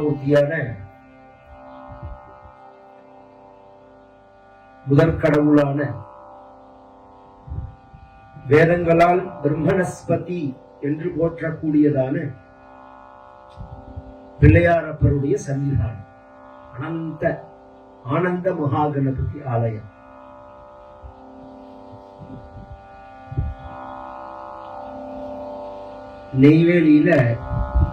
தட்சிணாமூர்த்தியான முதற்கடவுளான வேதங்களால் பிரம்மணஸ்பதி என்று போற்றக்கூடியதான பிள்ளையாரப்பருடைய சன்னிதானம் அனந்த ஆனந்த மகாகணபதி ஆலயம். நெய்வேலியில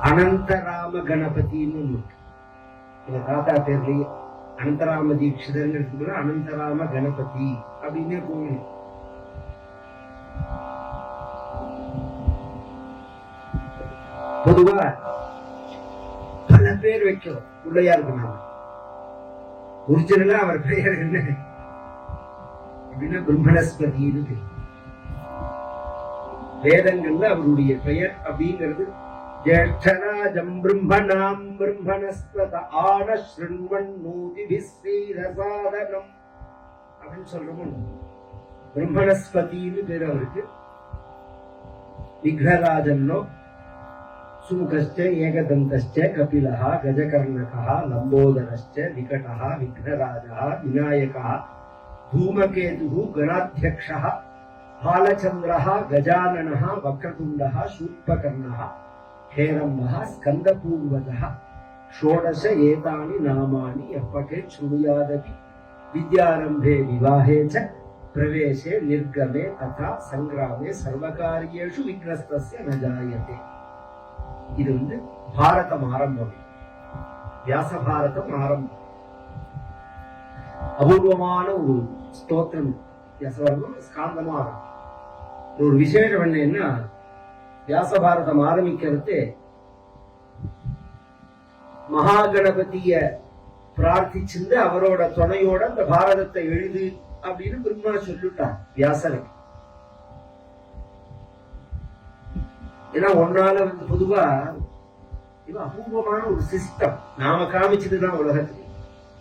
அனந்தரா அனந்தராம கணபதினு ஒண்ணு இருக்கு. எங்க தாத்தா பேர்லயே அனந்தராம தீட்சிதர்ங்கிறதுக்கு அனந்தராம கணபதி அப்படின்னே கோவில் பொதுவா பல பேர் வைக்கிறோம் பிள்ளையாருக்கு நாம. ஒரிஜினலா அவர் பெயர் என்ன? அப்படின்னா பிரம்மணஸ்பதினு தெரியும் வேதங்கள்ல அவருடைய பெயர் அப்படிங்கிறது ज्येष्ठराजम् ब्रह्मणाम् ब्रह्मणस्पत आन शृण्वन्नोतिभिः श्रीरसादनम् அப்படின்னு சொல்றோம் பிரம்மணஸ்பதினு பேர் அவருக்கு விக்னராஜன்னோ சூகஸ்ட ஏகதந்தஸ்ட கபிலா கஜகர்ணகா லம்போதரஸ்ட விகடா விக்னராஜா விநாயகா धूमकेतुः गणाध्यक्षः हालचन्द्रः गजाननः वक्रतुण्डः शूर्पकर्णः ஹே ரம்பா ஸ்கந்த பூர்வதா ஷோடச ஏதானி நாமானி எப்பகே சுணுயாதபி வித்யாரம்பே விவாஹே ச பிரவேசே நிர்கமே ததா சங்கிராமே சர்வகாரியேஷு விக்ரஸ்தஸ்ய ந ஜாயதே. இது வந்து பாரதம் ஆரம்பம். வியாச பாரதம் ஆரம்பம். அபூர்வமான ஒரு ஸ்தோத்திரம். வியாசபாரதம் ஸ்காந்தமாக. ஒரு விசேஷம் என்னன்னா வியாச பாரதம் ஆரம்பிக்கிறது மகாகணபதிய பிரார்த்திச்சிருந்து அவரோட துணையோட அந்த பாரதத்தை எழுது அப்படின்னு பிரம்மா சொல்லிட்டார் வியாசனுக்கு ஏன்னா ஒன்னால வந்து பொதுவா இது அபூர்வமான ஒரு சிஸ்டம் நாம காமிச்சதுதான் உலகத்துக்கு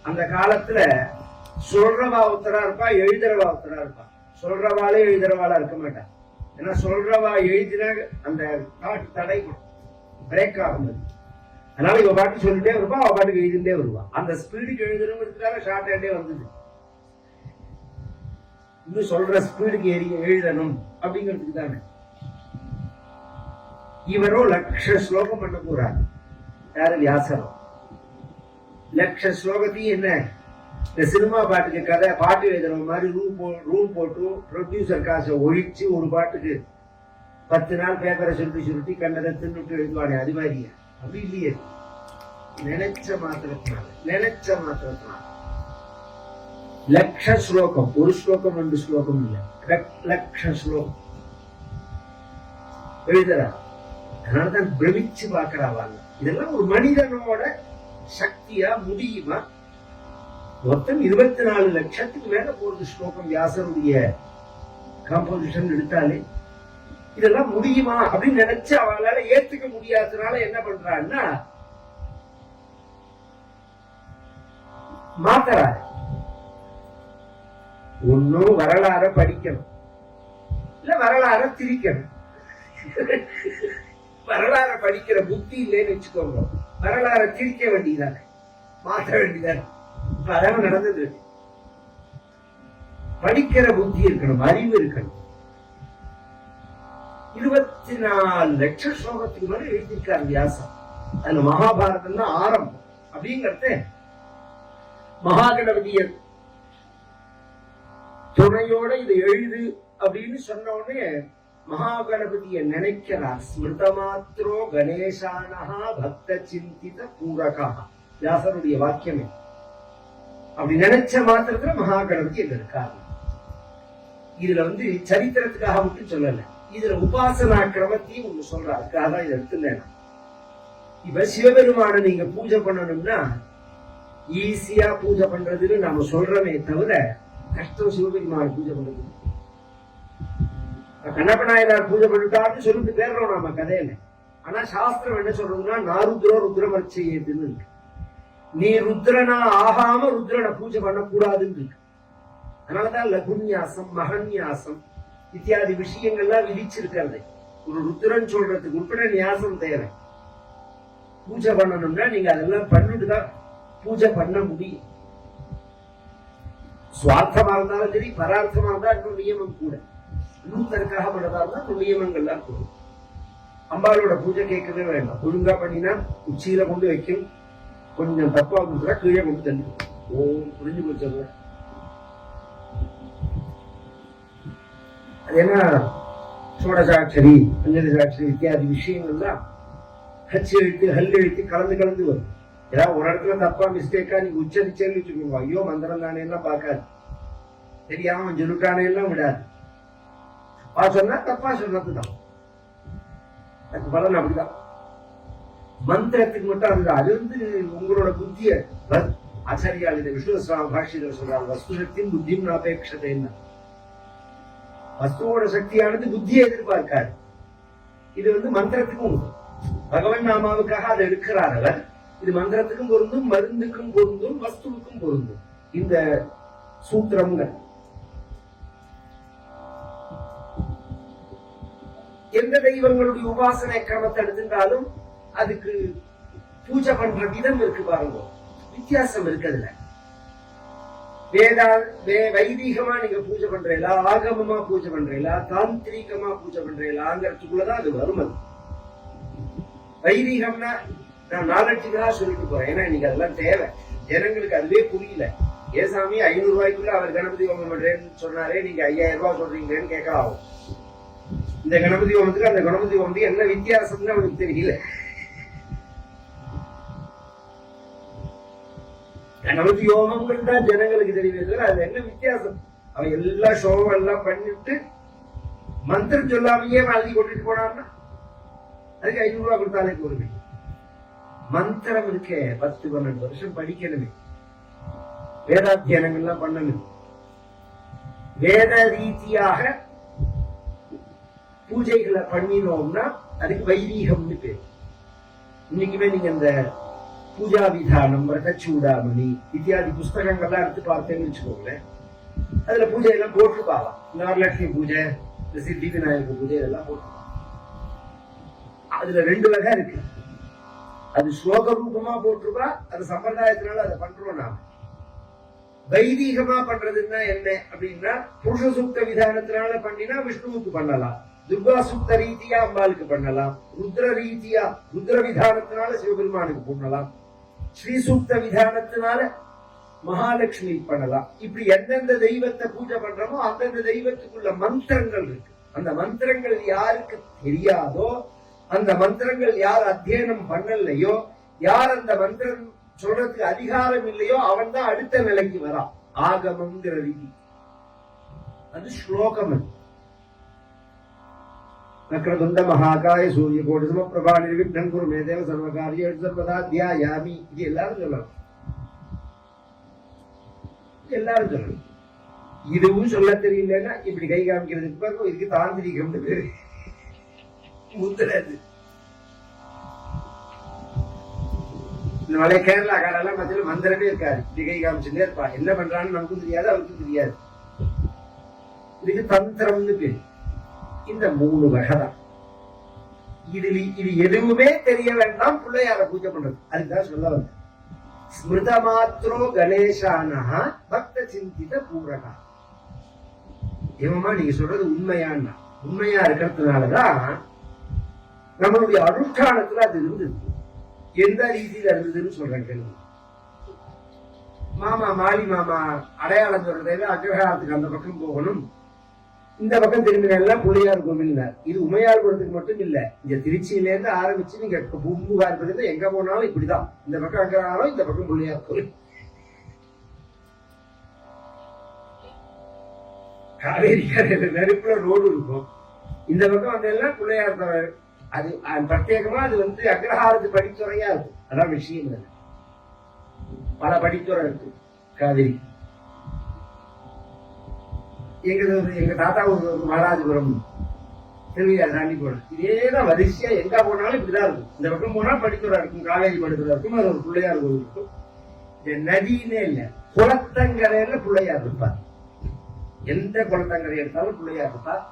அந்த காலத்துல சொல்றவா ஒருத்தரா இருப்பா எழுதுறவா ஒருத்தரா இருப்பா சொல்றவாளே எழுதுறவாளா இருக்க மாட்டான் ஏன்னா சொல்றவா எழுதின அந்த தாட் தடை பிரேக் ஆகுது அதனால இவ பாட்டு சொல்லிட்டே வருவா அவ பாட்டுக்கு எழுதிட்டே வருவா. அந்த ஸ்பீடுக்கு எழுதணுங்கிறதுக்காக ஷார்ட் ஹேண்டே வந்தது இன்னும் சொல்ற ஸ்பீடுக்கு எழுதணும் அப்படிங்கிறதுக்கு தானே. இவரோ லட்ச ஸ்லோகம் பண்ண போறாரு. யாரு வியாசரம் லட்ச ஸ்லோகத்தையும் என்ன? இந்த சினிமா பாட்டுக்கு கதை பாட்டு எழுதுற மாதிரி ரூம் போ ரூம் போட்டு ப்ரொடியூசர் காசை ஒழிச்சு ஒரு பாட்டுக்கு பத்து நாள் பேப்பரை சுருட்டி சுருட்டி கண்டதை தின்னுட்டு எழுதுவானே அது மாதிரியா. அப்படி இல்லையே. நினைச்ச மாத்திரத்தினால நினைச்ச மாத்திரத்தினால. லக்ஷ ஸ்லோகம் ஒரு ஸ்லோகம் ரெண்டு ஸ்லோகம் இல்லை. லக்ஷ ஸ்லோகம். எழுதுறா. அதனாலதான் பிரமிச்சு பாக்குறாவாங்க இதெல்லாம் ஒரு மனிதனோட சக்தியா முடியுமா? மொத்தம் இருபத்தி நாலு லட்சத்துக்கு மேல போறது ஸ்லோகம் வியாசருடைய காம்போசிஷன் எடுத்தாலே. இதெல்லாம் முடியுமா அப்படின்னு நினைச்சு அவளால ஏத்துக்க முடியாததுனால என்ன பண்றான்னா மாத்தறா ஒன்னும் வரலாற படிக்கணும். இல்ல வரலாற திரிக்கணும். வரலாற படிக்கிற புத்தி இல்லைன்னு வச்சுக்கோங்க. வரலாற திரிக்க வேண்டியதானே மாற்ற வேண்டியதானே இப்ப நடந்தது. படிக்கிற புத்தி இருக்கணும் அறிவு இருக்கணும். இருபத்தி நாலு லட்சம் ஸ்லோகத்துக்கு மேலே எழுதியிருக்கார் வியாசம் அந்த மகாபாரதம் தான் ஆரம்பம். அப்படிங்கறது மகாகணபதிய துணையோட இதை எழுது அப்படின்னு சொன்ன உடனே மகாகணபதியை நினைக்கிறார். ஸ்மிருத மாத்திரோ கணேசானஹா பக்த சிந்தித பூரகா. வியாசருடைய வாக்கியமே. அப்படி நினைச்ச மாத்திரத்துல மகாகணபதி எங்க இருக்காரு? இதுல வந்து சரித்திரத்துக்காக மட்டும் சொல்லல. இதுல உபாசனா கிரமத்தையும் ஒண்ணு சொல்றாரு. அதுக்காக தான் இதை எடுத்துனேன் இப்ப சிவபெருமான நீங்க பூஜை பண்ணணும்னா ஈஸியா பூஜை பண்றதுன்னு நாம சொல்றமே தவிர கஷ்டம் சிவபெருமான பூஜை பண்றது. கண்ணப்பநாயனார் பூஜை பண்ணிட்டாருன்னு சொல்லிட்டு பேர்றோம் நாம கதையில. ஆனா சாஸ்திரம் என்ன சொல்றதுன்னா நாருத்ரோ ருத்ரமர்ச்சையேதுன்னு இருக்கு. நீ ருத்ரனா ஆகாம ருத்ரனை பூஜை பண்ணக்கூடாதுன்னு இருக்கு. அதனாலதான் லகுன்யாசம் மகன்யாசம் இத்தியாதி விஷயங்கள்லாம் விதிச்சிருக்கிறது ஒரு ருத்ரன் சொல்றதுக்கு உட்பட நியாசம் தேவை. பூஜை பண்ணணும்னா நீங்க அதெல்லாம் பண்ணிட்டு தான் பூஜை பண்ண முடியும். சுவார்த்தமா இருந்தாலும் சரி பரார்த்தமா இருந்தா இன்னும் நியமம் கூட. இன்னொருத்தருக்காக பண்ணதா இருந்தா இன்னும் நியமங்கள்லாம் கூட. அம்பாளோட பூஜை கேட்கவே வேண்டாம். ஒழுங்கா பண்ணினா உச்சியில கொண்டு வைக்கும் கொஞ்சம் தப்பா கொடுக்குறா கீழே கொண்டு தண்ணி ஓ புரிஞ்சு போச்சு அது. என்ன? சோடசாட்சரி பஞ்சதசாட்சரி இத்தியாதி விஷயங்கள்லாம் ஹச் எழுத்து ஹல் எழுத்து கலந்து கலந்து வரும். ஏதாவது ஒரு இடத்துல தப்பா மிஸ்டேக்கா நீங்க உச்சரிச்சேன்னு வச்சுக்கோங்க ஐயோ மந்திரம் தானே எல்லாம் பார்க்காது. தெரியாம அவன் சொல்லிட்டானே எல்லாம் விடாது. பா சொன்னா தப்பா சொன்னதுதான். அதுக்கு பலன் அப்படிதான். மந்திரத்துக்கு மட்டும் அது வந்து உங்களோட புத்திய வ- ஆச்சாரியால் இந்த விஷ்ணு சுவாமி பாஷ்யத்தில் சொல்றாங்க வஸ்து சக்தியும் புத்தியும் அபேட்சதை என்ன வஸ்துவோட சக்தியானது புத்தியை எதிர்பார்க்காது. இது வந்து மந்திரத்துக்கும் பகவன் நாமாவுக்காக அதை எடுக்கிறார் அவர். இது மந்திரத்துக்கும் பொருந்தும் மருந்துக்கும் பொருந்தும் வஸ்துவுக்கும் பொருந்தும். இந்த சூத்திரங்கள் எந்த தெய்வங்களுடைய உபாசனை கிரமத்தை எடுத்துட்டாலும் அதுக்கு பூஜை பண்ற விதம் இருக்கு பாருங்க. வித்தியாசம் இருக்கு அதுல வேதா வே வைதீகமா நீங்க பூஜை பண்றீங்களா ஆகமமா பூஜை பண்றீங்களா தாந்திரிகமா பூஜை பண்றீங்களாங்கிறதுக்குள்ளதான் அது வரும் அது. வைதீகம்னா நான் நாலட்சிகளா சொல்லிட்டு போறேன். ஏன்னா இன்னைக்கு அதெல்லாம் தேவை. ஜனங்களுக்கு அதுவே புரியல. ஏ சாமி ஐநூறு ரூபாய்க்குள்ள அவர் கணபதி ஹோமம் பண்றேன்னு சொன்னாரே நீங்க ஐயாயிரம் ரூபாய் சொல்றீங்களேன்னு கேட்கலாம் இந்த கணபதி ஹோமத்துக்கு அந்த கணபதி ஹோமத்துக்கு என்ன வித்தியாசம்னு அவனுக்கு தெரியல. கணபதி யோகம் தான் ஜனங்களுக்கு தெரியவே தவிர அது என்ன வித்தியாசம்? அவன் எல்லா சோகம் எல்லாம் பண்ணிட்டு மந்திரம் சொல்லாமையே வாழ்த்தி கொண்டுட்டு போனான்னா அதுக்கு ஐநூறு ரூபாய் கொடுத்தாலே போதுமே. மந்திரம் இருக்கே பத்து பன்னெண்டு வருஷம் படிக்கணுமே. வேதாத்தியானங்கள்லாம் பண்ணணும். வேத ரீதியாக பூஜைகளை பண்ணினோம்னா அதுக்கு வைதீகம்னு பேர். இன்னைக்குமே நீங்க இந்த பூஜா விதானம் ரகச்சூடாமணி இத்தியாதி புஸ்தகங்கள்லாம் எடுத்து பார்த்தேன்னு வச்சுக்கோங்களேன். அதுல பூஜை எல்லாம் போட்டுருப்பாங்க இந்த வரலட்சுமி பூஜை இந்த சித்தி விநாயகர் பூஜை இதெல்லாம் போட்டு அதுல ரெண்டு வகை இருக்கு. அது ஸ்லோக ரூபமா போட்டிருப்பா அது சம்பிரதாயத்தினால அதை பண்றோம் நாம. வைதீகமா பண்றதுன்னா என்ன அப்படின்னா புருஷ சுப்த விதானத்தினால பண்ணினா விஷ்ணுவுக்கு பண்ணலாம். துர்கா சுப்த ரீதியா அம்பாளுக்கு பண்ணலாம். ருத்ர ரீதியா ருத்ர விதானத்தினால சிவபெருமானுக்கு பண்ணலாம். ஸ்ரீ சூக்த விதானத்தினால மகாலட்சுமி பண்ணலாம். இப்படி எந்தெந்த தெய்வத்தை பூஜை பண்றோமோ அந்தந்த தெய்வத்துக்குள்ள மந்திரங்கள் இருக்கு. அந்த மந்திரங்கள் யாருக்கு தெரியாதோ அந்த மந்திரங்கள் யார் அத்தியனம் பண்ணலையோ யார் அந்த மந்திரம் சொல்றதுக்கு அதிகாரம் இல்லையோ அவன் தான் அடுத்த நிலைக்கு வரான். ஆகமங்கிற ரீதி அது ஸ்லோகம் அது. நக்ரதுண்ட மகாகாய சூரிய கோடி சமப்பிரபா நிர்விக்னம் குரு மேதேவ சர்வகாரிய சர்வதா தியாயாமி இது எல்லாரும் சொல்லலாம் எல்லாரும் சொல்லணும் இதுவும் சொல்ல தெரியலன்னா இப்படி கை காமிக்கிறதுக்கு பாருங்க இதுக்கு தாந்திரிகம் பேரு முத்துறது இந்த மலை கேரளா காரெல்லாம் மத்தியில் மந்திரமே இருக்காது இப்படி கை காமிச்சுட்டே இருப்பா என்ன பண்றான்னு நமக்கும் தெரியாது அவருக்கும் தெரியாது இதுக்கு தந்திரம்னு பேரு இந்த மூணு வகை தான் இதுல இது எதுவுமே தெரிய வேண்டாம் பிள்ளையார பூஜை பண்றது. அதுதான் சொல்ல வந்த ஸ்மிருத மாத்திரோ கணேசானா பக்த சிந்தித பூரகா. ஏமா நீங்க சொல்றது உண்மையான்னா? உண்மையா இருக்கிறதுனாலதான் நம்மளுடைய அனுஷ்டானத்துல அது இருந்தது. எந்த ரீதியில இருந்ததுன்னு சொல்றேன் கேள்வி மாமா மாலி மாமா அடையாளம் சொல்றதையில அக்ரஹாரத்துக்கு அந்த பக்கம் போகணும். இந்த பக்கம் திரும்பினா புள்ளியார் கோவில்னார் இது உமையார்புரத்துக்கு மட்டும் இல்ல. இங்க திருச்சியில இருந்து ஆரம்பிச்சு நீங்க பூம்புகார் பக்கத்துல எங்க போனாலும் இப்படிதான். இந்த பக்கம் அக்ரஹாரம் இந்த பக்கம் புள்ளியார் கோவில் காவேரி கரையில நெருப்புல ரோடு இருக்கும். இந்த பக்கம் வந்தெல்லாம் பிள்ளையார் துறை அது பிரத்யேகமா அது வந்து அக்ரஹாரத்து படித்துறையா இருக்கும். அதான் விஷயம் பல படித்துறை இருக்கு. காவிரி. எங்க எங்க தாத்தா ஒரு மகாராஜபுரம் திருவிழா தாண்டி போனோம் இதே தான் வரிசையா எங்க போனாலும் இப்படிதான் இருக்கும். இந்த பக்கம் போனா படித்துறை இருக்கும் காலேஜ் படித்துறை இருக்கும் அது ஒரு பிள்ளையார் கோவில் இருக்கும். இந்த நதினே இல்ல குளத்தங்கரையில் பிள்ளையார் இருப்பார் எந்த குளத்தங்கரை எடுத்தாலும் பிள்ளையார் இருப்பார்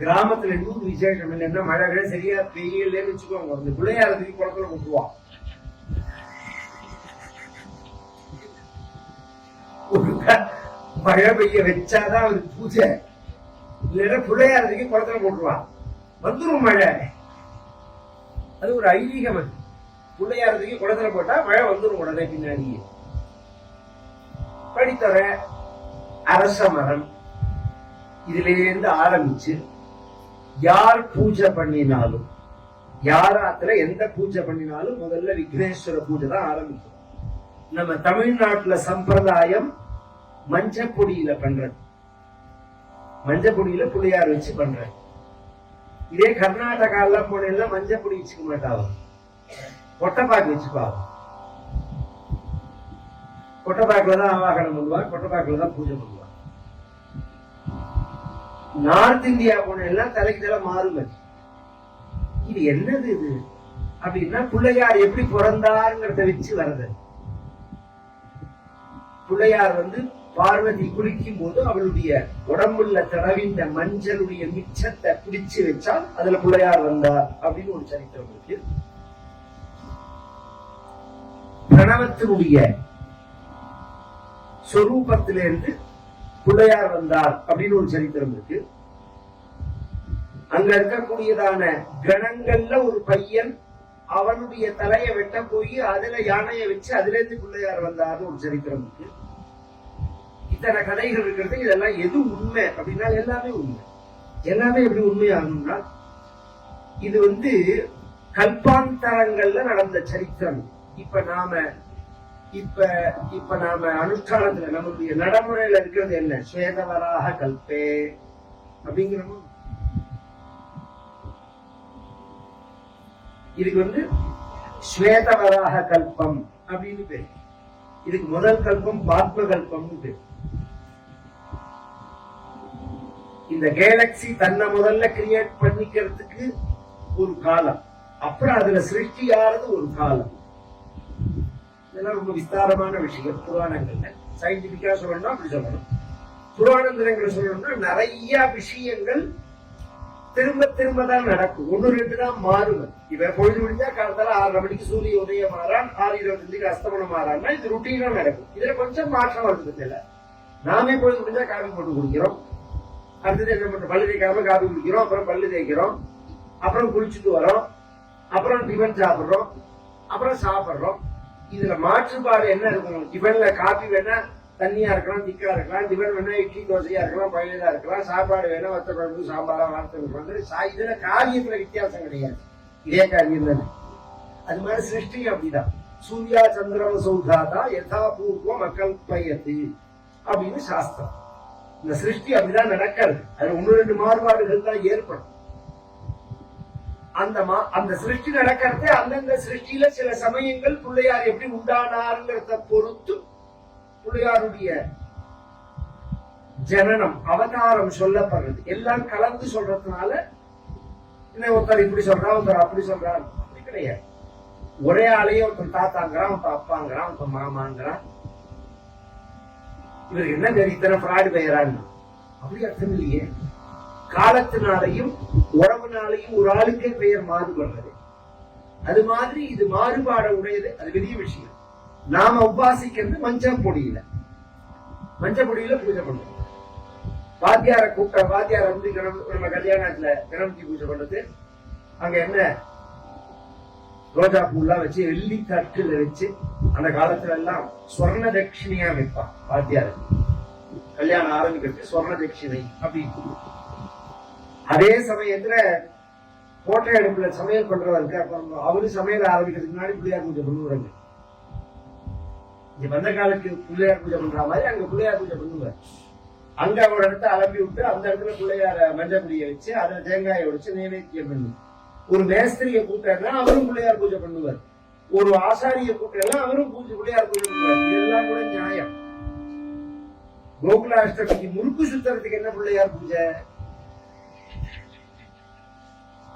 கிராமத்துல இன்னொரு விசேஷம் இல்லைன்னா மழை சரியாக சரியா பெய்யலன்னு வச்சுக்கோங்க. அந்த பிள்ளையார் தூக்கி குளத்துல விட்டுருவான் மழை பெய்ய வச்சாதான் அவருக்கு பூஜை. இல்லைன்னா பிள்ளையாரதுக்கு குளத்துல போட்டுருவான். வந்துரும் மழை. அது ஒரு ஐதீகம் அது. பிள்ளையாரதுக்கு குளத்துல போட்டா மழை வந்துடும் உடனே பின்னாடியே. படித்தொர அரச மரம் இதுல இருந்து ஆரம்பிச்சு யார் பூஜை பண்ணினாலும் யாராத்துல எந்த பூஜை பண்ணினாலும் முதல்ல விக்னேஸ்வர பூஜை தான் ஆரம்பிக்கும். நம்ம தமிழ்நாட்டுல சம்பிரதாயம் மஞ்சப்பொடியில பண்றது. மஞ்சப்பொடியில புள்ளையார் வச்சு பண்றது. இதே கர்நாடகால போனேன்னா மஞ்சப்பொடி வச்சுக்க மாட்டாவும் கொட்டைப்பாக்கு வச்சுப்பாவும் கொட்டைப்பாக்குல தான் ஆவாகனம் பண்ணுவாங்க கொட்டைப்பாக்குல தான் பூஜை பண்ணுவாங்க நார்த் இந்தியா போனேன்னா தலைக்கு தலை மாறுமதி இது என்னது இது? அப்படின்னா பிள்ளையார் எப்படி பிறந்தாருங்கிறத வச்சு வருது பிள்ளையார் வந்து பார்வதி குளிக்கும் போது அவளுடைய உடம்புல தடவிந்த மஞ்சளுடைய மிச்சத்தை பிடிச்சு வச்சால் அதுல பிள்ளையார் வந்தார் அப்படின்னு ஒரு சரித்திரம் இருக்கு. பிரணவத்தினுடைய சொரூபத்திலிருந்து பிள்ளையார் வந்தார் அப்படின்னு ஒரு சரித்திரம் இருக்கு. அங்க இருக்கக்கூடியதான கணங்கள்ல ஒரு பையன் அவனுடைய தலையை வெட்ட போய் அதுல யானையை வச்சு அதுல இருந்து பிள்ளையார் வந்தார்னு ஒரு சரித்திரம் இருக்கு. இத்தனை கதைகள் இருக்கிறது இதெல்லாம் எது உண்மை அப்படின்னா எல்லாமே உண்மை. எல்லாமே எப்படி உண்மையாகணும்னா இது வந்து கல்பாந்தரங்கள்ல நடந்த சரித்திரம். இப்ப நாம இப்ப இப்ப நாம அனுஷ்டானத்துல நம்மளுடைய நடைமுறையில இருக்கிறது என்ன? ஸ்வேதவராக கல்பே அப்படிங்கிறோம்? இதுக்கு வந்து ஸ்வேதவராக கல்பம் அப்படின்னு பேரு. இதுக்கு முதல் கல்பம் பாத்ம கல்பம்னு பேரு. இந்த கேலக்சி தன்னை முதல்ல கிரியேட் பண்ணிக்கிறதுக்கு ஒரு காலம். அப்புறம் அதுல சிருஷ்டியானது ஒரு காலம். இதெல்லாம் ரொம்ப விஸ்தாரமான விஷயம். புராணங்கள்ல. சயின்டிபிக்கா சொல்லணும்னா அப்படி சொல்லணும். புராணந்திரங்களை சொல்லணும்னா நிறைய விஷயங்கள் திரும்ப திரும்ப தான் நடக்கும். ஒண்ணு ரெண்டு தான் மாறுவது இவன் பொழுது முடிஞ்சா காலத்தால ஆறரை மணிக்கு சூரிய உதயம் மாறான் ஆறு இருபத்தஞ்சுக்கு அஸ்தமனம் மாறான்னா இது ருட்டீனா நடக்கும். இதுல கொஞ்சம் மாற்றம் வருது இல்லை. நாமே பொழுது முடிஞ்சா காபி போட்டு குடிக்கிறோம். அடுத்தது என்ன பண்றோம் பல்லு தேய்க்காம காபி குடிக்கிறோம் அப்புறம் பல்லு தேய்க்கிறோம் அப்புறம் குளிச்சுட்டு வரோம் அப்புறம் டிஃபன் சாப்பிட்றோம் அப்புறம் சாப்பிட்றோம். இதுல மாற்றுப்பாடு என்ன இருக்கும்? டிஃபன்ல காபி வேணா தண்ணியா இருக்கலாம் திக்கா இருக்கலாம் டிஃபன் வேணா இட்லி தோசையா இருக்கலாம் பழையதா இருக்கலாம் சாப்பாடு வேணா வத்த குழம்பு சாம்பாரா வார்த்தை வந்து இதுல காரியத்துல வித்தியாசம் கிடையாது. இதே காரியம் தானே. அது மாதிரி சிருஷ்டி அப்படிதான். சூர்யா சந்திரம சௌதாதா யதா பூர்வம் அகல்பயத்து அப்படின்னு சாஸ்திரம். இந்த சிருஷ்டி அப்படிதான் நடக்காது. அது ஒன்று ரெண்டு மாறுபாடுகள் தான் ஏற்படும். அந்த மா அந்த சிருஷ்டி நடக்கிறது அந்தந்த சிருஷ்டியில சில சமயங்கள் பிள்ளையார் எப்படி உண்டானாருங்கிறத பொறுத்து பிள்ளையாருடைய ஜனனம் அவதாரம் சொல்லப்படுறது. எல்லாம் கலந்து சொல்றதுனால என்ன ஒருத்தர் இப்படி சொல்றான் ஒருத்தர் அப்படி சொல்றாரு அப்படி கிடையாது. ஒரே ஆளையே ஒருத்தன் தாத்தாங்கிறான் ஒருத்தன் அப்பாங்கிறான் ஒருத்தன் மாமாங்கிறான். இவருக்கு என்ன தெரியும் இத்தனை ஃப்ராடு அப்படி அர்த்தம் இல்லையே. காலத்தினாலையும் உறவுனாலையும் ஒரு ஆளுக்கே பெயர் மாறுபடுறது. அது மாதிரி இது மாறுபாட உடையது. அது பெரிய விஷயம். நாம உபாசிக்கிறது மஞ்சள் பொடியில மஞ்சள் பொடியில பூஜை பண்றோம் வாத்தியார கூப்பிட்ட வாத்தியார வந்து கணபதி நம்ம கல்யாணத்துல கணபதி பூஜை பண்றது அங்க என்ன? ரோஜா பூலாம் வச்சு வெள்ளி தட்டுல வச்சு அந்த காலத்துல எல்லாம் சொர்ண தட்சிணியா வைப்பான் வாத்தியார் கல்யாணம் ஆரம்பிக்கிறது சொர்ண தட்சிணை அப்படின்னு. அதே சமயத்துல கோட்டை அடுப்புல சமையல் பண்றவருக்கு அப்புறம் அவரு சமையல் ஆரம்பிக்கிறதுக்கு முன்னாடி பிள்ளையார் பூஜை பண்ணுவாங்க இங்க வந்த காலத்துக்கு பிள்ளையார் பூஜை பண்ற மாதிரி அங்க பிள்ளையார் பூஜை பண்ணுவார். அங்க ஒரு இடத்த அலம்பி விட்டு அந்த இடத்துல பிள்ளையார மஞ்சள் புடிய வச்சு அதை தேங்காயை உடைச்சு நைவேத்தியம் பண்ணுவோம் ஒரு மேஸ்திரிய கூட்டாருன்னா அவரும் பிள்ளையார் பூஜை பண்ணுவார். ஒரு ஆசாரிய கூட்டாருன்னா அவரும் பூஜை பிள்ளையார் பூஜை பண்ணுவார். இதெல்லாம் கூட நியாயம். கோகுலாஷ்டமிக்கு முறுக்கு சுத்தறதுக்கு என்ன பிள்ளையார் பூஜை?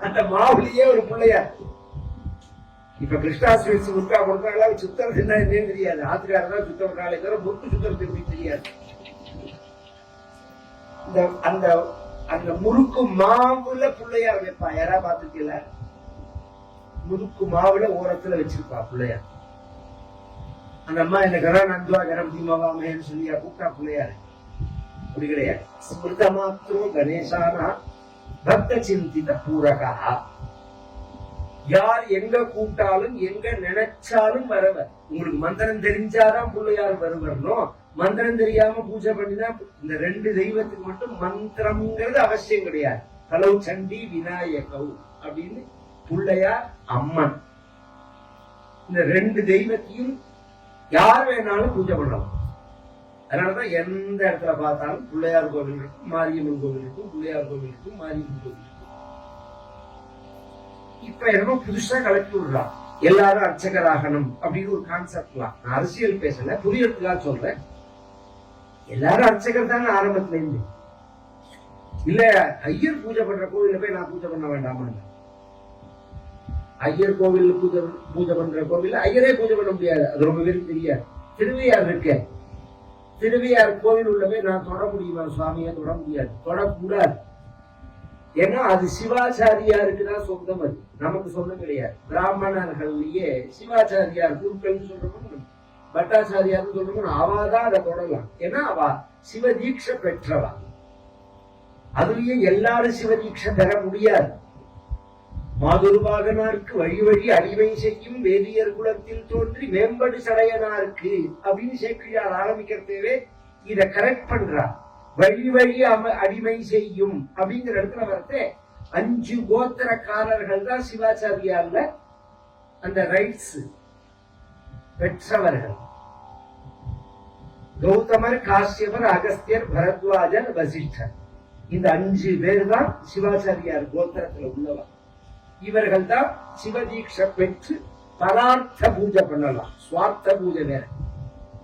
அந்த மாவுலியே ஒரு பிள்ளையார். இப்ப கிருஷ்ணா ஸ்வீட்ஸ் முறுக்கா கொடுத்தாங்களா? சுத்தறது என்ன என்னன்னு தெரியாது. ஆத்துக்காரர் தான் சுத்தம் காலை தவிர முறுக்கு சுத்தறது எப்படி தெரியாது. இந்த அந்த அந்த முறுக்கு மாவுல பிள்ளையார் வைப்பா. யாரா பாத்துக்கல முறுக்கு மாவுல ஓரத்துல வச்சிருப்பா பிள்ளையார் அந்த அம்மா என்ன கரா நந்துவா கரம் தீமாவாமேன்னு சொல்லி கூப்பிட்டா பிள்ளையாரு அப்படி கிடையாது. ஸ்மிருத மாத்திரம் கணேசானா பக்த சிந்தித பூரகா. யார் எங்க கூப்பிட்டாலும் எங்க நினைச்சாலும் வரவர். உங்களுக்கு மந்திரம் தெரிஞ்சாதான் பிள்ளையார் வருவரனோ மந்திரம் தெரியாம பூஜை பண்ணினா இந்த ரெண்டு தெய்வத்துக்கு மட்டும் மந்திரம்ங்கிறது அவசியம் கிடையாது. கலவு சண்டி விநாயகவு அப்படின்னு பிள்ளையார் அம்மன். இந்த ரெண்டு தெய்வத்தையும் யார் வேணாலும் பூஜை பண்ணலாம். அதனாலதான் எந்த இடத்துல பார்த்தாலும் பிள்ளையார் கோவில் இருக்கும் மாரியம்மன் கோவில் இருக்கும் பிள்ளையார் கோவில் இருக்கும் மாரியம்மன் கோவில் இருக்கும். இப்ப என்னமோ புதுசா கலெக்டர் விடுறான் எல்லாரும் அர்ச்சகராகணும் அப்படின்னு ஒரு கான்செப்ட்லாம் நான் அரசியல் பேசல புரியறதுக்காக சொல்றேன். எல்லாரும் அர்ச்சகர் தானே ஆரம்பத்துல இருந்து இல்ல ஐயர் பூஜை பண்ற கோவில போய் நான் பூஜை பண்ண வேண்டாமா? ஐயர் கோவில் பூஜை பூஜை பண்ற கோவில் ஐயரே பூஜை பண்ண முடியாது. அது ரொம்ப பேருக்கு தெரியாது. திருவையார் இருக்க. திருவையார் கோவில் உள்ள போய் நான் தொட முடியுமா சுவாமியை? தொட முடியாது. தொடக்கூடாது. ஏன்னா அது சிவாச்சாரியாருக்கு தான் சொந்தம் அது. நமக்கு சொந்தம் கிடையாது. பிராமணர்கள்லயே சிவாச்சாரியார் குருக்கள் சொல்றவங்க பட்டாச்சாரியார் சொல்றோம் அவாதான் அதை தொடரலாம். ஏன்னா அவா சிவதீட்சை பெற்றவா. அதுலயும் எல்லாரும் சிவதீட்சை பெற முடியாது. மாதுருபாகனாருக்கு வழி வழி அடிமை செய்யும் வேதியர் குலத்தில் தோன்றி மேம்படு சடையனாருக்கு அப்படின்னு சேக்கிரியார் ஆரம்பிக்கிறதேவே இத கரெக்ட் பண்றார் வழி வழி அம அடிமை செய்யும் அப்படிங்கிற இடத்துல வரத்தே அஞ்சு கோத்திரக்காரர்கள் தான் சிவாச்சாரியார்ல அந்த ரைட்ஸ் பெற்றவர்கள். கௌதமர் காசியவர் அகஸ்தியர் பரத்வாஜர் வசிஷ்டர். இந்த அஞ்சு பேர் தான் சிவாச்சாரியார் கோத்திரத்துல உள்ளவர். இவர்கள் தான் சிவதீட்சை பெற்று பரார்த்த பூஜை பண்ணலாம். சுவார்த்த பூஜை வேற.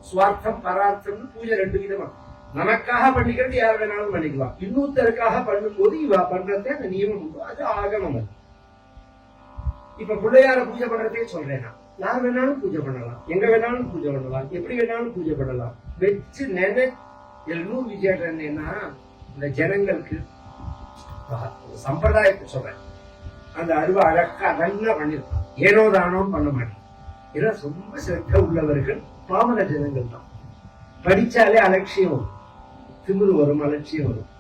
சுவார்த்தம் பரார்த்தம் பூஜை ரெண்டு விதமா. நமக்காக பண்ணிக்கிறது யார் வேணாலும் பண்ணிக்கலாம். இன்னொருத்தருக்காக பண்ணும்போது இவ பண்றதே அந்த நியமம் உண்டு. அது ஆகமம் அது. இப்ப பிள்ளையார பூஜை பண்றதே சொல்றேன் நான். யார் வேணாலும் பூஜை பண்ணலாம். எங்க வேணாலும் பூஜை பண்ணலாம். எப்படி வேணாலும் பூஜை பண்ணலாம். வச்சு நினை இன்னும் விஜயன்னா இந்த ஜனங்களுக்கு சம்பிரதாயத்தை சொல்றேன். அந்த அருவா அழகா நல்லா பண்ணிருப்பான். ஏனோ தானோ பண்ண மாட்டான். இதெல்லாம் ரொம்ப சிறக்க உள்ளவர்கள் பாமர ஜனங்கள் தான். படிச்சாலே அலட்சியம் வரும். திமிரு வரும் அலட்சியம் வரும்.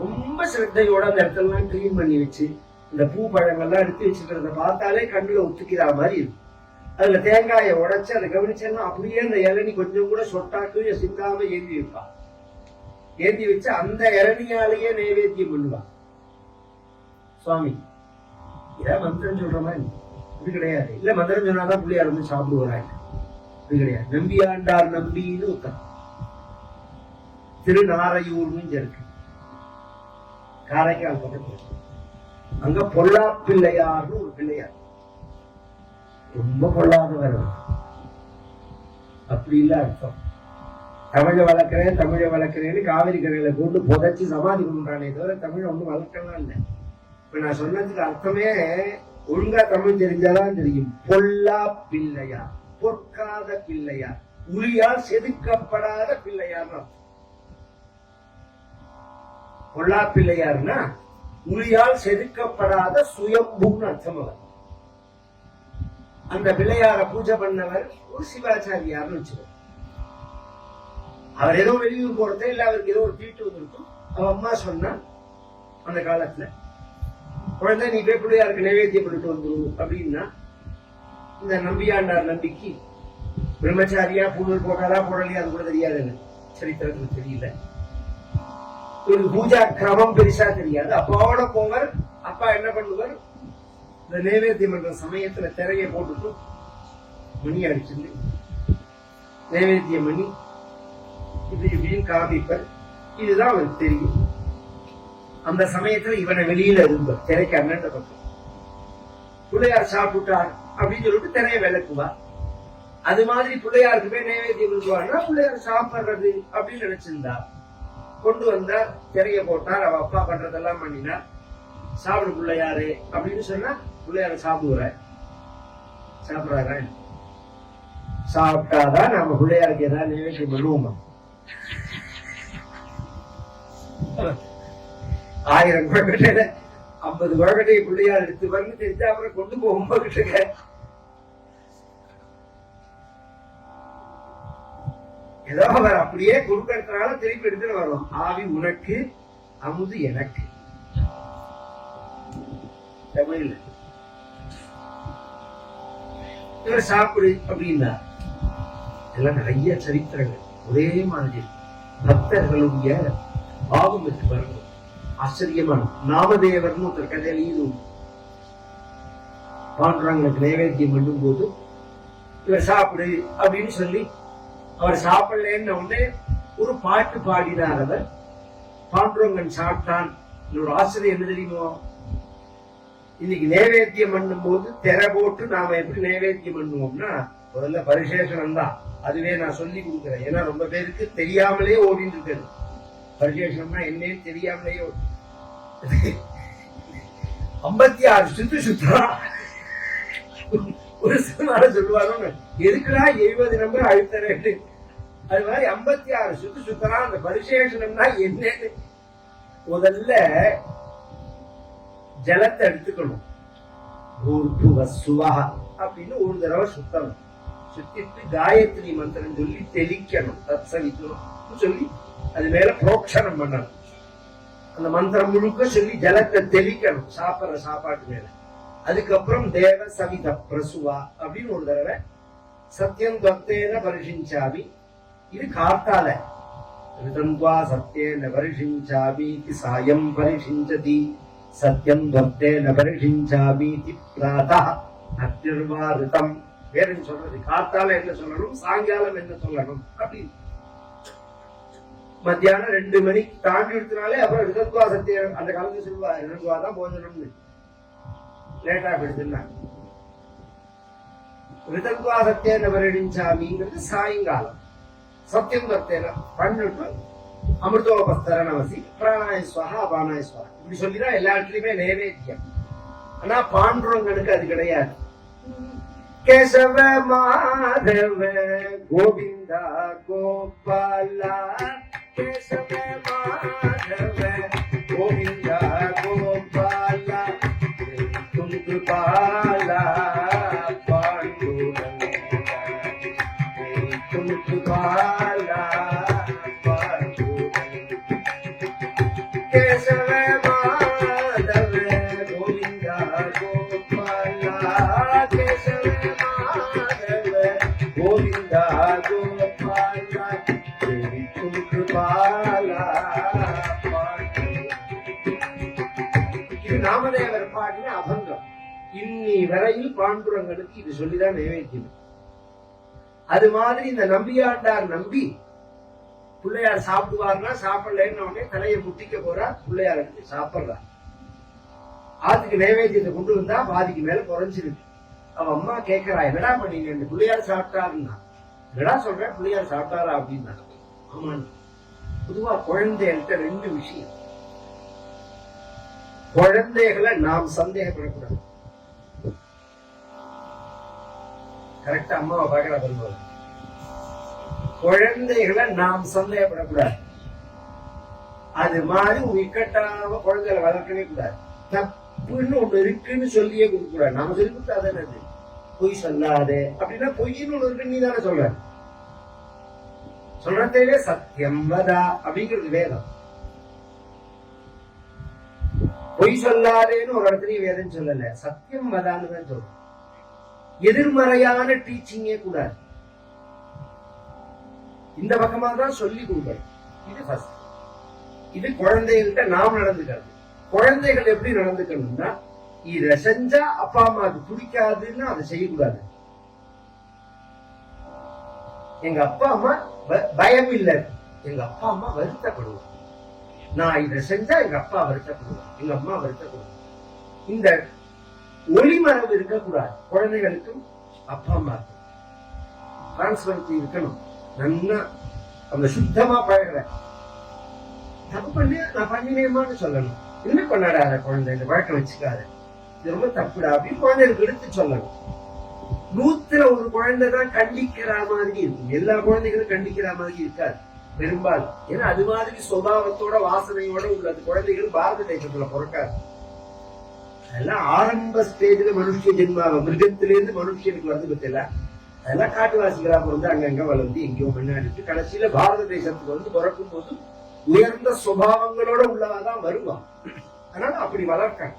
ரொம்ப சிரத்தையோட அந்த இடத்தெல்லாம் கிளீன் பண்ணி வச்சு இந்த பூ பழங்கள்லாம் எடுத்து வச்சுக்கிறத பார்த்தாலே கண்ணுல ஒத்துக்கிற மாதிரி இருக்கும். அதுல தேங்காயை உடைச்சு அதை கவனிச்சேன்னா அப்படியே அந்த இளநி கொஞ்சம் கூட சொட்டாக்கு சிந்தாம ஏந்தி வைப்பான் ஏந்தி வச்சு அந்த இளநியாலேயே நைவேத்தியம் பண்ணுவான் சுவாமி இதான் மந்திரம் சொல்ற மாதிரி இது கிடையாது. இல்ல மந்திரம் சொன்னாதான் பிள்ளையார் வந்து சாப்பிடுவாங்க இது கிடையாது. நம்பி ஆண்டார் நம்பின்னு உத்தரம். திருநாரையூர்னு இருக்கு. காரைக்கால் பக்கத்தில் அங்க பொல்லா பிள்ளையார்னு ஒரு பிள்ளையார். ரொம்ப பொல்லாதவர் அப்படிலாம் அப்படி அர்த்தம். தமிழை வளர்க்குறேன் தமிழை வளர்க்குறேன்னு காவிரி கரையில கொண்டு புதைச்சு சமாதி பண்ணுறானே தவிர தமிழை ஒன்றும் வளர்க்கலாம் இல்லை. இப்ப நான் சொன்னதுக்கு அர்த்தமே ஒழுங்கா தமிழ் தெரிஞ்சாதான் தெரியும். பொல்லா பிள்ளையா பொற்காத பிள்ளையார் உளியால் செதுக்கப்படாத பிள்ளையார் பொல்லா பிள்ளையார்னா உளியால் செதுக்கப்படாத சுயம்புன்னு அர்த்தம் அவர் அந்த பிள்ளையார பூஜை பண்ணவர் ஒரு சிவாச்சாரியார்னு வச்சுக்கோ அவர் ஏதோ வெளியூர் போறதே இல்ல அவருக்கு ஏதோ ஒரு தீட்டு வந்திருக்கும். அவ அம்மா சொன்னா அந்த காலத்துல குழந்தை நீ போய் பிள்ளையாருக்கு நைவேத்தியம் பண்ணிட்டு வந்துரு அப்படின்னா இந்த நம்பியாண்டார் நம்பிக்கை பிரம்மச்சாரியா பூணூல் போட்டாரா போடலையா அது கூட தெரியாது எனக்கு. சரித்திரத்துல தெரியல. இவருக்கு பூஜா கிரமம் பெருசா தெரியாது. அப்பாவோட போவர் அப்பா என்ன பண்ணுவார்? இந்த நைவேத்தியம் பண்ற சமயத்துல திரையை போட்டுட்டு மணி அடிச்சுட்டு நைவேத்தியம் பண்ணி இப்படி இப்படின்னு காமிப்பர். இதுதான் அவருக்கு தெரியும். அந்த சமயத்துல இவனை வெளியில இருந்த திரைக்கு அண்ணன் பக்கம். பிள்ளையார் சாப்பிட்டார் அப்படின்னு சொல்லிட்டு திரையை விளக்குவார். அது மாதிரி பிள்ளையாருக்கு போய் நைவேத்தியம் பண்ணுவாருன்னா பிள்ளையார் சாப்பிடுறது அப்படின்னு நினைச்சிருந்தா கொண்டு வந்தார் திரைய போட்டார் அவ அப்பா பண்றதெல்லாம் பண்ணினார் சாப்பிடு பிள்ளையாரு அப்படின்னு சொன்னா பிள்ளையார சாப்பிடுற. சாப்பிடுறாரா? சாப்பிட்டாதான் நம்ம பிள்ளையாருக்கு ஏதாவது நைவேத்தியம் பண்ணுவோமா? ஆயிரம் குழக்கட்டையில ஐம்பது குழக்கட்டையை பிள்ளையார் எடுத்து வந்து தெரிஞ்சா அப்புறம் கொண்டு போகும்போது ஏதோ அவர் அப்படியே குறுக்கறதுனால திருப்பி எடுத்துட்டு வரும் ஆவி உனக்கு அமுது எனக்கு. தமிழ்ல. சாப்பிடு அப்படின்னா எல்லாம் நிறைய சரித்திரங்கள். ஒரே மாதிரி பக்தர்களுடைய பாவம் இருக்கு பாருங்க. ஆச்சரியமான. நாமதேவர்னு ஒருத்தர் கதையிலையும் உண்டு. நைவேத்தியம் பண்ணும் போது இவர் சாப்பிடு அப்படின்னு சொல்லி அவர் சாப்பிடலன்னு உடனே ஒரு பாட்டு பாடினார் அவர். பாண்டுரங்கன் சாப்பிட்டான். ஒரு ஆசிரியர் என்ன தெரியுமோ? இன்னைக்கு நைவேத்தியம் பண்ணும் போது திரை போட்டு நாம எப்படி நைவேத்தியம் பண்ணுவோம்னா முதல்ல பரிசேஷனம் தான். அதுவே நான் சொல்லி கொடுக்குறேன். ஏன்னா ரொம்ப பேருக்கு தெரியாமலே ஓடிட்டு இருக்கிறது பரிசேஷனம்னா என்னன்னு தெரியாமலே ஓடி ஐம்பத்தி ஆறு சுத்து சுத்தா ஒரு சினிமால சொல்லுவாங்க எதுக்குடா எழுபது நம்பர் அழுத்தரேட்டு அது மாதிரி ஐம்பத்தி ஆறு சுத்து சுத்தனா அந்த பரிசேஷனம்னா என்னன்னு முதல்ல ஜலத்தை எடுத்துக்கணும். அப்படின்னு ஒரு தடவை சுத்தணும். சுத்திட்டு காயத்ரி மந்திரம் சொல்லி தெளிக்கணும். தத்சவிக்கணும். சொல்லி அது மேல புரோக்ஷனம் பண்ணணும். அந்த மந்திரம் முழுக்க சொல்லி ஜலத்தை தெளிக்கணும். சாப்பிடுற சாப்பாட்டு மேல. அதுக்கப்புறம் தேவ சவித பிரசுவா அப்படின்னு ஒரு தடவை சத்தியம் தத்தேன பரிஷிஞ்சாமி இது காத்தால ரிதந்த்வா சத்தியேன பரிஷிஞ்சாமி சாயம் பரிஷிஞ்சதி சத்தியம் தொத்தேன பரிஷிஞ்சாமி பிராதா அத்திர்வா ரிதம் வேற சொல்றது காத்தால என்ன சொல்லணும் சாயங்காலம் என்ன சொல்லணும்? அப்படின்னு மத்தியானம் ரெண்டு மணிக்கு தாண்டி எடுத்தனாலே அப்புறம் ரிதத்வா சத்தியம் அந்த காலத்துல சொல்லுவா ரிதத்வா தான் போஜனம்னு. லேட்டா போயிடுதுன்னா ரிதத்வா சத்தியன பரிணிஞ்சாமிங்கிறது சாயங்காலம். சத்தியம் தத்தேன பண்ணிட்டு அமிர்தோபஸ்தரணவசி பிராணாய சுவாகா அபானாய சுவாகா இப்படி சொல்லிதான் எல்லா இடத்துலயுமே நைவேத்தியம் ஆனா பாண்டுரங்கனுக்கு அது கிடையாது கேசவ மாதவ கோவிந்தா கோபாலா கேசவ மாதவ கோவிந்தா இது நாமதேவர் பாடின அபங்கம். இன்னி வரையில் பாண்டுரங்களுக்கு இது சொல்லிதான் நைவேத்தியம். அது மாதிரி இந்த நம்பியாண்டார் நம்பி பிள்ளையார் சாப்பிடுவார்னா சாப்பிடலன்னு உடனே தலையை முட்டிக்க போறா பிள்ளையார் சாப்பிடுறா. ஆத்துக்கு நைவேத்தியத்தை கொண்டு வந்தா பாதிக்கு மேல குறைஞ்சிருக்கு. அவ அம்மா கேட்கறா என்னடா பண்ணீங்க? இந்த பிள்ளையார் சாப்பிட்டாருன்னா. என்னடா சொல்றேன் பிள்ளையார் சாப்பிட்டாரா அப்படின்னா. ஆமா பொதுவா குழந்தைகள்கிட்ட ரெண்டு விஷயம். குழந்தைகளை நாம் சந்தேகப்படக்கூடாது. கரெக்டா அம்மாவை பார்க்கறா வரும்போது குழந்தைகளை நாம் சந்தேகப்படக்கூடாது. அது மாதிரி ஒரு இக்கட்டாம குழந்தைகளை வளர்க்கவே கூடாது. தப்புன்னு ஒண்ணு இருக்குன்னு சொல்லியே கொடுக்க கூடாது நாம சொல்லி கொடுத்தா தானே அது பொய் சொல்லாதே. அப்படின்னா பொய்ன்னு ஒண்ணு இருக்குன்னு நீ தானே சொல்ற. சொல்றதே சத்தியம் வதா அப்படிங்கிறது வேதம். பொய் சொல்லாதேன்னு ஒரு இடத்துலயும் வேதம் சொல்லல. சத்தியம் வதான்னு தான் சொல்றோம். எதிர்மறையான டீச்சிங்கே கூடாது. இந்த பக்கமா தான் சொல்லி கொடுக்கணும். இது ஃபர்ஸ்ட் இது குழந்தைகள்கிட்ட நாம் நடந்துக்கிறது. குழந்தைகள் எப்படி நடந்துக்கணும்னா இதை செஞ்சா அப்பா அம்மாவுக்கு பிடிக்காதுன்னு அதை செய்யக்கூடாது. எங்க அப்பா அம்மா பயம் இல்ல. எங்க அப்பா அம்மா வருத்தப்படுவாங்க. நான் இதை செஞ்சா எங்க அப்பா வருத்தப்படுவோம் எங்க அம்மா வருத்தப்படுவோம் இந்த ஒளி மரபு இருக்கக்கூடாது. குழந்தைகளுக்கும் அப்பா அம்மாக்கும் டிரான்ஸ்பரன்சி இருக்கணும். நல்லா அந்த சுத்தமா பழகிற. தப்பு பண்ணி நான் பண்ணினேமான்னு சொல்லணும். என்ன பண்ணாடாத குழந்தை இந்த வழக்கம் வச்சுக்காத. இது ரொம்ப தப்புடா அப்படின்னு குழந்தைகளுக்கு எடுத்து சொல்லணும். நூத்துல ஒரு குழந்தை தான் கண்டிக்கிற மாதிரி இருக்கும் எல்லா குழந்தைகளும் கண்டிக்கிற மாதிரி இருக்காது. பெரும்பாலும். ஏன்னா அது மாதிரி சுபாவத்தோட வாசனையோட உள்ள அந்த குழந்தைகள் பாரத தேசத்துல பிறக்காது. அதெல்லாம் ஆரம்ப ஸ்டேஜ்ல மனுஷ ஜென்மாவை மிருகத்திலிருந்து மனுஷனுக்கு வந்து பத்தில அதெல்லாம் காட்டுவாசிகளா பிறந்து அங்கங்க வளர்ந்து எங்கேயோ முன்னாடி கடைசியில பாரத தேசத்துக்கு வந்து பிறக்கும் போது உயர்ந்த சுபாவங்களோட உள்ளவாதான் வருவான் அதனால அப்படி வளர்க்க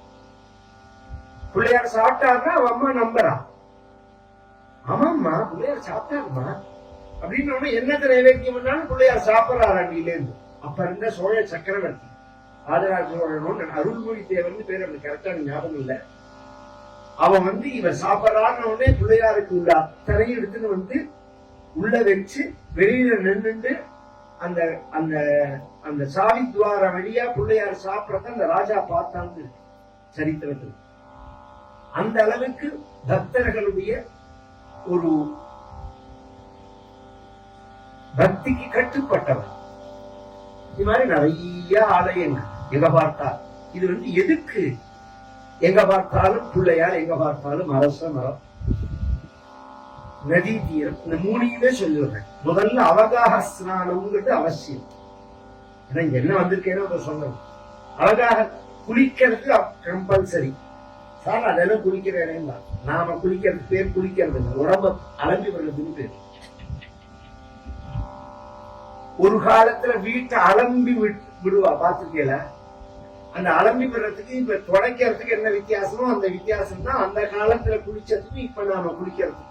பிள்ளையார் சாப்பிட்டாருன்னா அவன் அம்மா நம்புறான் ஆமாம்மா பிள்ளையார் சாப்பிட்டாருமா அப்படின்னு உடனே என்னத்தை நைவேத்தியம் பண்ணாலும் பிள்ளையார் சாப்பிடுறாரு அன்னில இருந்து அப்ப இருந்த சோழ சக்கரவர்த்தி ஆதராஜ சோழனும் அருள்மொழி தேவன் பேர் அப்படி கரெக்டான ஞாபகம் இல்ல. அவன் வந்து இவன் சாப்பிட்றான்னு உடனே பிள்ளையாருக்கு உள்ள அத்தனையும் எடுத்துன்னு வந்து உள்ள வச்சு வெளியில நின்றுட்டு அந்த அந்த அந்த சாவி துவார வழியா பிள்ளையார் சாப்பிடறத அந்த ராஜா பார்த்தான்னு சரித்திரத்தில். அந்த அளவுக்கு பக்தர்களுடைய ஒரு பக்திக்கு கட்டுப்பட்டவர் இது மாதிரி நிறைய ஆலயங்கள் எங்க பார்த்தா இது வந்து எதுக்கு? எங்க பார்த்தாலும் பிள்ளையார் எங்க பார்த்தாலும் அரச மரம். நதி தீரம். இந்த மூணையுமே சொல்லிடுறேன். முதல்ல அவகாக ஸ்நானம்ங்கிறது அவசியம். ஏன்னா என்ன வந்திருக்கேன்னு அதை சொல்லணும். அவகாக குளிக்கிறது கம்பல்சரி சார் அதெல்லாம் நாம குளிக்கிறது பேர் குளிக்கிறது இல்லை. உடம்ப அலம்பி வருதுன்னு பேர் ஒரு காலத்துல வீட்டை அலம்பி விட்- விடுவா பாத்துக்கல அந்த அலம்பி விடுறதுக்கு இப்ப துடைக்கிறதுக்கு என்ன வித்தியாசமோ அந்த வித்தியாசம் தான் அந்த காலத்துல குளிச்சதுக்கு இப்ப நாம குளிக்கிறது.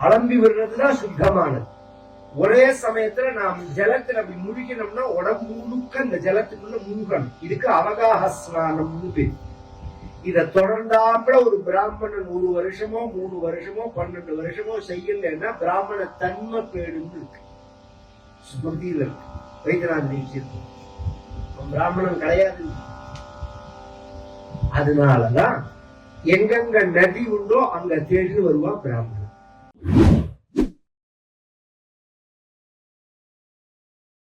அலம்பி விடுறதுதான் சுத்தமானது. ஒரே சமயத்துல நாம் ஜலத்துல அப்படி முழுகினோம்னா உடம்பு முழுக்க அந்த ஜலத்துக்குள்ள முழுகணும். இதுக்கு அவகாக ஸ்நானம்னு பேர். இத தொடர்ந்தாப்புல ஒரு பிராமணன் ஒரு வருஷமோ மூணு வருஷமோ பன்னெண்டு வருஷமோ செய்யலைன்னா பிராமண தன்மை பேடுன்னு இருக்கு. ஸ்மிருதியில இருக்கு. வைத்தியநாத தீட்சித் பிராமணன் கிடையாது. அதனாலதான் எங்கெங்க நதி உண்டோ அங்க தேடி வருவான் பிராமணன்.